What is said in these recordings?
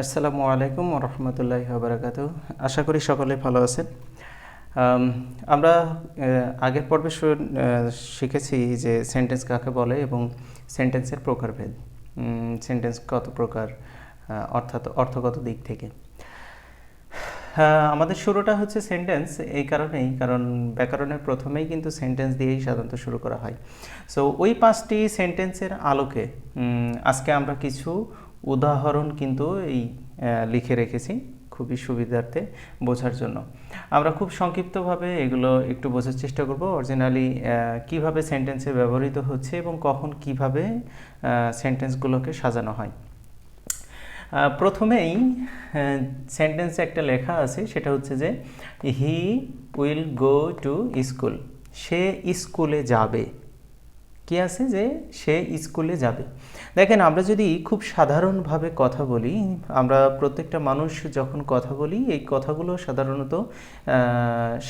আসসালামু আলাইকুম রহমতুল্লাহ বারাকাতু আশা করি সকলে ভালো আছেন। আমরা আগের পর্বে শিখেছি যে সেন্টেন্স কাকে বলে এবং সেন্টেন্সের প্রকারভেদ। সেন্টেন্স কত প্রকার অর্থাৎ অর্থগত দিক থেকে। আমাদের শুরুটা হচ্ছে সেন্টেন্স এই কারণেই, কারণ ব্যাকরণের প্রথমেই কিন্তু সেন্টেন্স দিয়েই সাধারণত শুরু করা হয়। সো ওই পাঁচটি সেন্টেন্সের আলোকে আজকে আমরা কিছু উদাহরণ কিন্তু এই লিখে রেখেছি খুবই সুবিধার্থে বোঝার জন্য। আমরা খুব সংক্ষিপ্তভাবে এগুলো একটু বোঝার চেষ্টা করব। অরিজিনালি কীভাবে সেন্টেন্সে ব্যবহৃত হচ্ছে এবং কখন কীভাবে সেন্টেন্সগুলোকে সাজানো হয়। প্রথমেই সেন্টেন্সে একটা লেখা আছে, সেটা হচ্ছে যে he will go to school সে স্কুলে যাবে। কি আছে যে সে স্কুলে যাবে। দেখেন, আমরা যদি খুব সাধারণভাবে কথা বলি, আমরা প্রত্যেকটা মানুষ যখন কথা বলি, এই কথাগুলো সাধারণত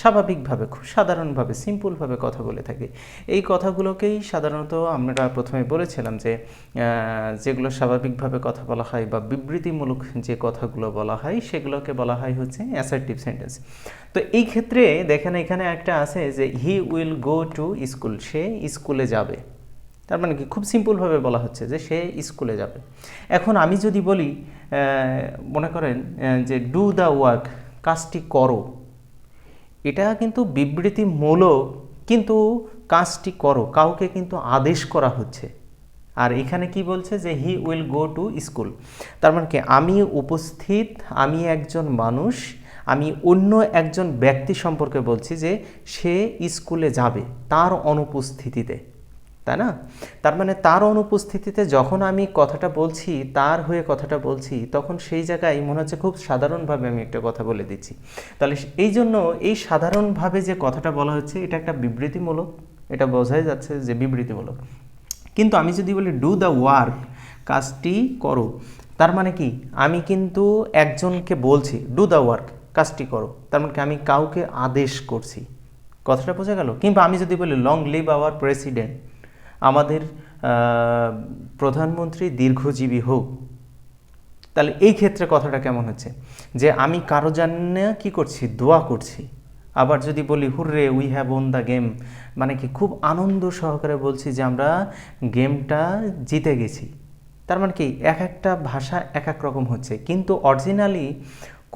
স্বাভাবিকভাবে, খুব সাধারণভাবে, সিম্পলভাবে কথা বলে থাকি। এই কথাগুলোকেই সাধারণত আমরা প্রথমে বলেছিলাম যে যেগুলো স্বাভাবিকভাবে কথা বলা হয় বা বিবৃতিমূলক যে কথাগুলো বলা হয়, সেগুলোকে বলা হয় হচ্ছে অ্যাসার্টিভ সেন্টেন্স তো এই ক্ষেত্রে দেখেন, এখানে একটা আছে যে he will go to school সে স্কুলে যাবে। তার মানে কি? খুব সিম্পলভাবে বলা হচ্ছে যে সে স্কুলে যাবে। এখন আমি যদি বলি মনে করেন যে ডু দ্য ওয়ার্ক কাজটি করো, এটা কিন্তু বিবৃতিমূলক কিন্তু কাজটি করো, কাউকে কিন্তু আদেশ করা হচ্ছে। আর এখানে কি বলছে যে he will go to school তার মানে কি? আমি উপস্থিত, আমি একজন মানুষ, আমি অন্য একজন ব্যক্তি সম্পর্কে বলছি যে সে স্কুলে যাবে, তার অনুপস্থিতিতে। তাই না? তার মানে তার অনুপস্থিতিতে যখন আমি কথাটা বলছি, তার হয়ে কথাটা বলছি, তখন সেই জায়গায় মনে হচ্ছে খুব সাধারণভাবে আমি একটা কথা বলে দিচ্ছি। তাহলে এই জন্য এই সাধারণভাবে যে কথাটা বলা হচ্ছে, এটা একটা বিবৃতিমূলক, এটা বোঝাই যাচ্ছে যে বিবৃতিমূলক। কিন্তু আমি যদি বলি ডু দ্য ওয়ার্ক কাজটি করো। তার মানে কি? আমি কিন্তু একজনকে বলছি ডু দ্য ওয়ার্ক কাজটি করো। তার মানে কি? আমি কাউকে আদেশ করছি। কথাটা বোঝা গেল? কিংবা আমি যদি বলি লং লিভ আওয়ার প্রেসিডেন্ট আমাদের প্রধানমন্ত্রী দীর্ঘজীবী হোক, তাহলে এই ক্ষেত্রে কথাটা কেমন হচ্ছে? যে আমি কারও জন্য কি করছি? দোয়া করছি। আবার যদি বলি, hurray we have won the game মানে কি, খুব আনন্দ সহকারে বলছি যে আমরা গেমটা জিতে গেছি। তার মানে কি, এক একটা ভাষা এক এক রকম হচ্ছে। কিন্তু অরিজিনালি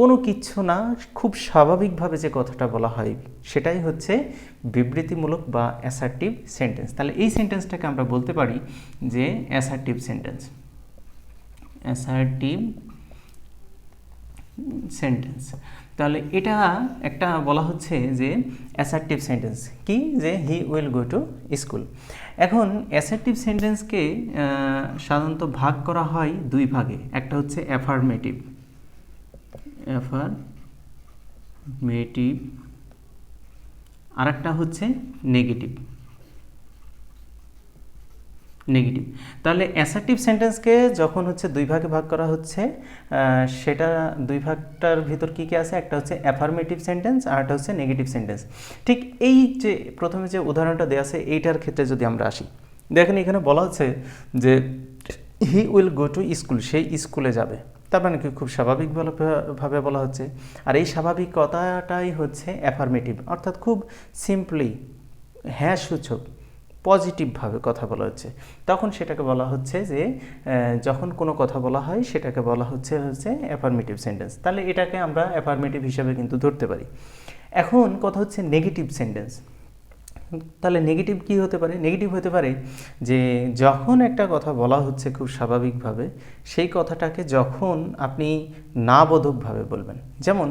কোনো কিচ্ছু না, খুব স্বাভাবিকভাবে যে কথাটা বলা হয়, সেটাই হচ্ছে বিবৃতিমূলক বা অ্যাসার্টিভ সেন্টেন্স তাহলে এই সেন্টেন্সটাকে আমরা বলতে পারি যে অ্যাসার্টিভ সেন্টেন্স অ্যাসার্টিভ সেন্টেন্স তাহলে এটা একটা বলা হচ্ছে যে অ্যাসার্টিভ সেন্টেন্স কি? যে he will go to school এখন অ্যাসার্টিভ সেন্টেন্সকে সাধারণত ভাগ করা হয় দুই ভাগে। একটা হচ্ছে অ্যাফার্মেটিভ অ্যাফার্মেটিভ আরেকটা হচ্ছে নেগেটিভ। নেগেটিভ। তাহলে অ্যাসার্টিভ সেন্টেন্সকে যখন হচ্ছে দুই ভাগে ভাগ করা হচ্ছে সেটা দুই ভাগটার ভিতর কী কী আছে? একটা হচ্ছে অ্যাফার্মেটিভ সেন্টেন্স আর একটা হচ্ছে নেগেটিভ সেন্টেন্স ঠিক এই যে প্রথমে যে উদাহরণটা দেওয়া আছে, এইটার ক্ষেত্রে যদি আমরা আসি। দেখেন এখানে বলা হচ্ছে যে he will go to school সেই স্কুলে যাবে। তার মানে কি খুব স্বাভাবিকভাবে ভাবে বলা হচ্ছে। আর এই স্বাভাবিকতাটাই হচ্ছে অ্যাফার্মেটিভ অর্থাৎ খুব সিম্পলি হ্যাঁ সূচক পজিটিভভাবে কথা বলা হচ্ছে। তখন সেটাকে বলা হচ্ছে যে যখন কোনো কথা বলা হয়, সেটাকে বলা হচ্ছে হচ্ছে অ্যাফার্মেটিভ সেন্টেন্স তাহলে এটাকে আমরা অ্যাফার্মেটিভ হিসাবে কিন্তু ধরতে পারি। এখন কথা হচ্ছে নেগেটিভ সেন্টেন্স তাহলে নেগেটিভ কি হতে পারে? নেগেটিভ হতে পারে যে যখন একটা কথা বলা হচ্ছে খুব স্বাভাবিকভাবে, সেই কথাটাকে যখন আপনি না বোধকভাবে বলবেন। যেমন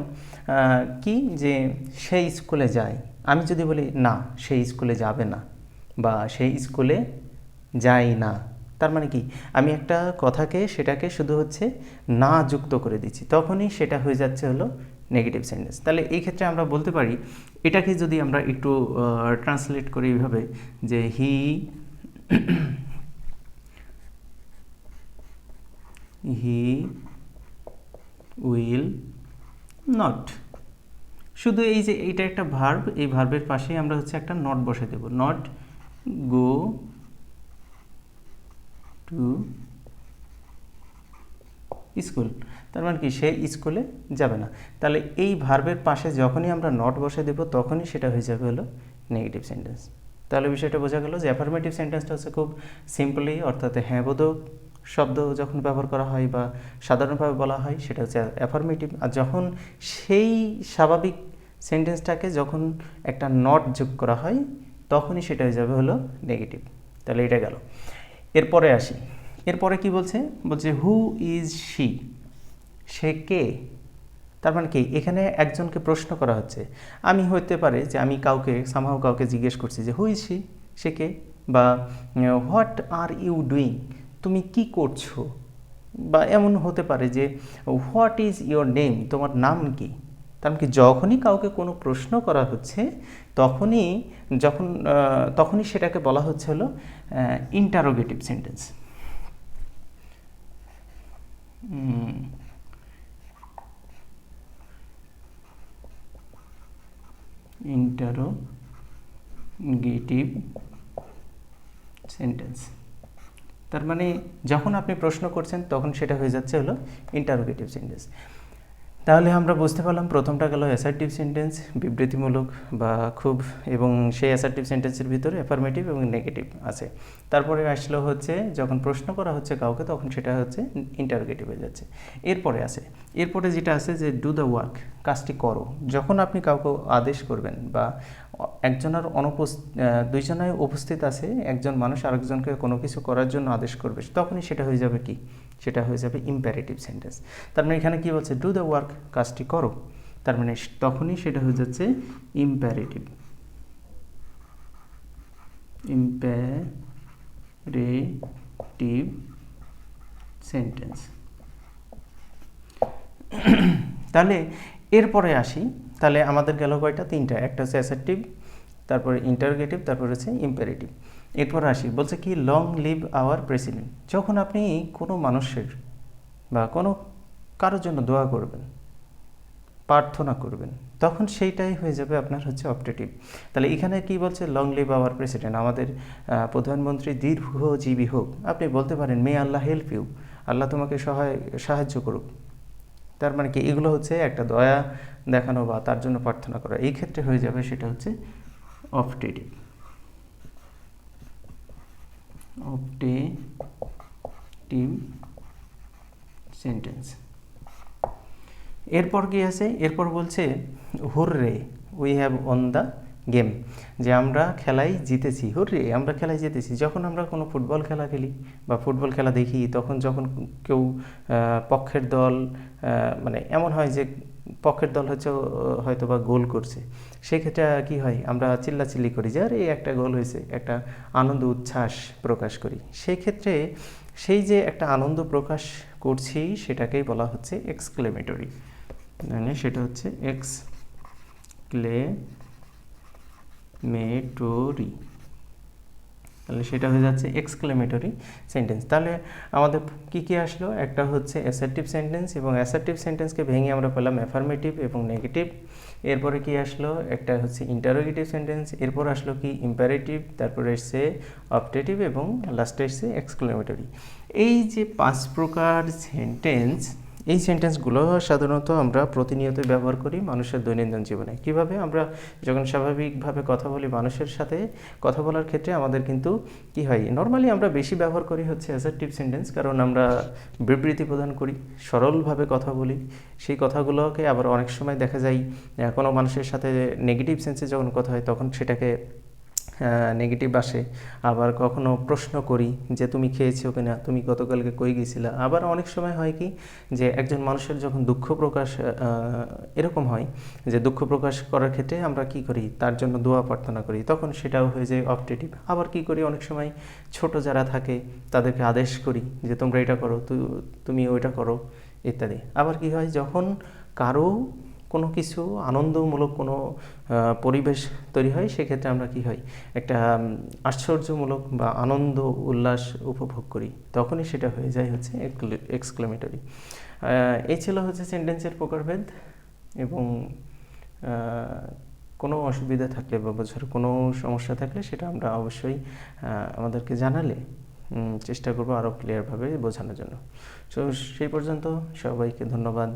কি যে সেই স্কুলে যায়, আমি যদি বলি, না, সেই স্কুলে যাবে না বা সেই স্কুলে যাই না। তার মানে কি? আমি একটা কথাকে, সেটাকে শুধু হচ্ছে না যুক্ত করে দিচ্ছি। তখনই সেটা হয়ে যাচ্ছে হলো নেগেটিভ সেন্টেন্স তাহলে এই ক্ষেত্রে আমরা বলতে পারি, এটাকে যদি আমরা একটু ট্রান্সলেট করি এইভাবে যে হি হি উইল নট শুধু এই যে এইটা একটা ভার্ব এই ভার্বের পাশেই আমরা হচ্ছে একটা নট বসে দেব। Not go to school. তার মানে কি, সে স্কুলে যাবে না। তাহলে এই ভার্বের পাশে যখনই আমরা নট বসে দেব, তখনই সেটা হয়ে যাবে হলো নেগেটিভ সেন্টেন্স তাহলে বিষয়টা বোঝা গেল যে অ্যাফার্মেটিভ সেন্টেন্সটা হচ্ছে খুব সিম্পলি অর্থাৎ হ্যাঁ বোধক শব্দ যখন ব্যবহার করা হয় বা সাধারণভাবে বলা হয়, সেটা হচ্ছে অ্যাফার্মেটিভ আর যখন সেই স্বাভাবিক সেন্টেন্সটাকে যখন একটা নট যোগ করা হয়, তখনই সেটা হয়ে যাবে হলো নেগেটিভ তাহলে এটা গেল। এরপরে আসি। এরপরে কি বলছে? বলছে হু ইজ শি সে কে? তার মানে কি? এখানে একজনকে প্রশ্ন করা হচ্ছে। আমি হইতে পারে যে আমি কাউকে সামহাও কাউকে জিজ্ঞেস করছি যে হু ইজ শি সে কে? বা হোয়াট আর ইউ ডুইং তুমি কি করছ? বা, এমন হতে পারে যে হোয়াট ইজ ইয়োর নেম তোমার নাম কি? তার মানে কি, যখনই কাউকে কোনো প্রশ্ন করা হচ্ছে, তখনই, যখন তখনই সেটাকে বলা হচ্ছে হলো ইন্টারোগেটিভ সেন্টেন্স ইন্টারোগেটিভ সেন্টেন্স তার মানে যখন আপনি প্রশ্ন করছেন, তখন সেটা হয়ে যাচ্ছে হলো ইন্টারোগেটিভ সেন্টেন্স তাহলে আমরা বুঝতে পারলাম প্রথমটা গেল অ্যাসার্টিভ সেন্টেন্স বিবৃতিমূলক বা খুব এবং সেই অ্যাসার্টিভ সেন্টেন্সের ভিতরে অ্যাফার্মেটিভ এবং নেগেটিভ আছে। তারপরে আসলো হচ্ছে যখন প্রশ্ন করা হচ্ছে কাউকে তখন সেটা হচ্ছে ইন্টারোগেটিভ হয়ে যাচ্ছে। এরপরে আছে এরপরে যেটা আছে যে ডু দ্য ওয়ার্ক কাজটি করো। যখন আপনি কাউকে আদেশ করবেন বা একজনের অনুপস্থিত দুইজনায় উপস্থিত আছে, একজন মানুষ আরেকজনকে কোনো কিছু করার জন্য আদেশ করবে, তখনই সেটা হয়ে যাবে কি? সেটা হয়ে যাবে ইম্প্যারেটিভ সেন্টেন্স তার মানে এখানে কি বলছে ডু দ্য ওয়ার্ক কাজটি করো। তার মানে তখনই সেটা হয়ে যাচ্ছে ইম্প্যারেটিভ ইম্প্যারেটিভ সেন্টেন্স তাহলে এরপরে আসি। তাহলে আমাদের গেল কয়টা? তিনটা। একটা হচ্ছে অ্যাসেপ্টিভ তারপরে ইন্টারগেটিভ তারপরে হচ্ছে ইম্পারেটিভ এরপর আসি। বলছে কি লং লিভ আওয়ার প্রেসিডেন্ট যখন আপনি কোনো মানুষের বা কোনো কারোর জন্য দোয়া করবেন, প্রার্থনা করবেন, তখন সেইটাই হয়ে যাবে আপনার হচ্ছে অপটেটিভ তাহলে এখানে কি বলছে? লং লিভ আওয়ার প্রেসিডেন্ট আমাদের প্রধানমন্ত্রী দীর্ঘজীবী হোক, আপনি বলতে পারেন মে আল্লাহ হেল্প ইউ আল্লাহ তোমাকে সহায়, সাহায্য করুক। তার মানে কি, এগুলো হচ্ছে একটা দয়া দেখানো বা তার জন্য প্রার্থনা করা। এই ক্ষেত্রে হয়ে যাবে সেটা হচ্ছে অপটেটিভ অপটেটিভ সেন্টেন্স এরপর কি আছে? এরপর বলছে, hurray we have won the game যে আমরা খেলায় জিতেছি। হুররে, আমরা খেলায় জিতেছি। যখন আমরা কোনো ফুটবল খেলা খেলি বা ফুটবল খেলা দেখি, তখন যখন কেউ পক্ষের দল মানে এমন হয় যে পক্ষের দল হচ্ছে হয়তো বা গোল করছে। সেক্ষেত্রে কি হয়? আমরা চিল্লাচিল্লি করি যে, আরে, একটা গোল হয়েছে, একটা আনন্দ উচ্ছ্বাস প্রকাশ করি। সেই ক্ষেত্রে সেই যে একটা আনন্দ প্রকাশ করছি, সেটাকেই বলা হচ্ছে এক্সক্লেমেটরি মানে সেটা হচ্ছে এক্স ক্লে মেটরি তাহলে সেটা হয়ে যাচ্ছে এক্সক্লেমেটরি সেন্টেন্স তাহলে আমাদের কি কি আসলো? একটা হচ্ছে অ্যাসার্টিভ সেন্টেন্স এবং অ্যাসার্টিভ সেন্টেন্সকে ভেঙে আমরা পেলাম অ্যাফার্মেটিভ এবং নেগেটিভ এরপরে কি আসলো? একটা হচ্ছে ইন্টারোগেটিভ সেন্টেন্স এরপর আসলো কি? ইম্পারেটিভ তারপরে এসছে অপটেটিভ এবং লাস্টে এসছে এক্সক্লেমেটরি এই যে পাঁচ প্রকার সেন্টেন্স এই সেন্টেন্সগুলো সাধারণত আমরা প্রতিনিয়ত ব্যবহার করি মানুষের দৈনন্দিন জীবনে। কীভাবে? আমরা যখন স্বাভাবিকভাবে কথা বলি মানুষের সাথে, কথা বলার ক্ষেত্রে আমাদের কিন্তু কি হয়? নর্মালি আমরা বেশি ব্যবহার করি হচ্ছে অ্যাসার্টিভ সেন্টেন্স কারণ আমরা বিবৃতি প্রদান করি, সরলভাবে কথা বলি। সেই কথাগুলোকে আবার অনেক সময় দেখা যায় কোনো মানুষের সাথে নেগেটিভ সেন্সে যখন কথা হয়, তখন সেটাকে নেগেটিভ আসে। আবার কখনো প্রশ্ন করি যে, তুমি খেয়েছো কিনা? তুমি গতকালকে কই গেছিলা? আবার অনেক সময় হয় কি যে, একজন মানুষের যখন দুঃখ প্রকাশ এরকম হয় যে, দুঃখ প্রকাশ করার ক্ষেত্রে আমরা কি করি? তার জন্য দোয়া প্রার্থনা করি। তখন সেটাও হয়ে যায় অপটেটিভ আবার কি করি? অনেক সময় ছোট যারা থাকে, তাদেরকে আদেশ করি যে, তোমরা এটা করো তুমি ওইটা করো, ইত্যাদি। আবার কি হয়? যখন কারও কোনো কিছু আনন্দমূলক কোনো পরিবেশ তৈরি হয়, সেক্ষেত্রে আমরা কি হয়, একটা আশ্চর্যমূলক বা আনন্দ উল্লাস উপভোগ করি। তখনই সেটা হয়ে যায় হচ্ছে এক্সক্লেমেটরি এই ছিল হচ্ছে সেন্টেন্সের প্রকারভেদ এবং কোনো অসুবিধা থাকলে বা বোঝার কোনো সমস্যা থাকলে সেটা আমরা অবশ্যই আমাদেরকে জানালে চেষ্টা করব আরও ক্লিয়ারভাবে বোঝানোর জন্য। তো সেই পর্যন্ত সবাইকে ধন্যবাদ।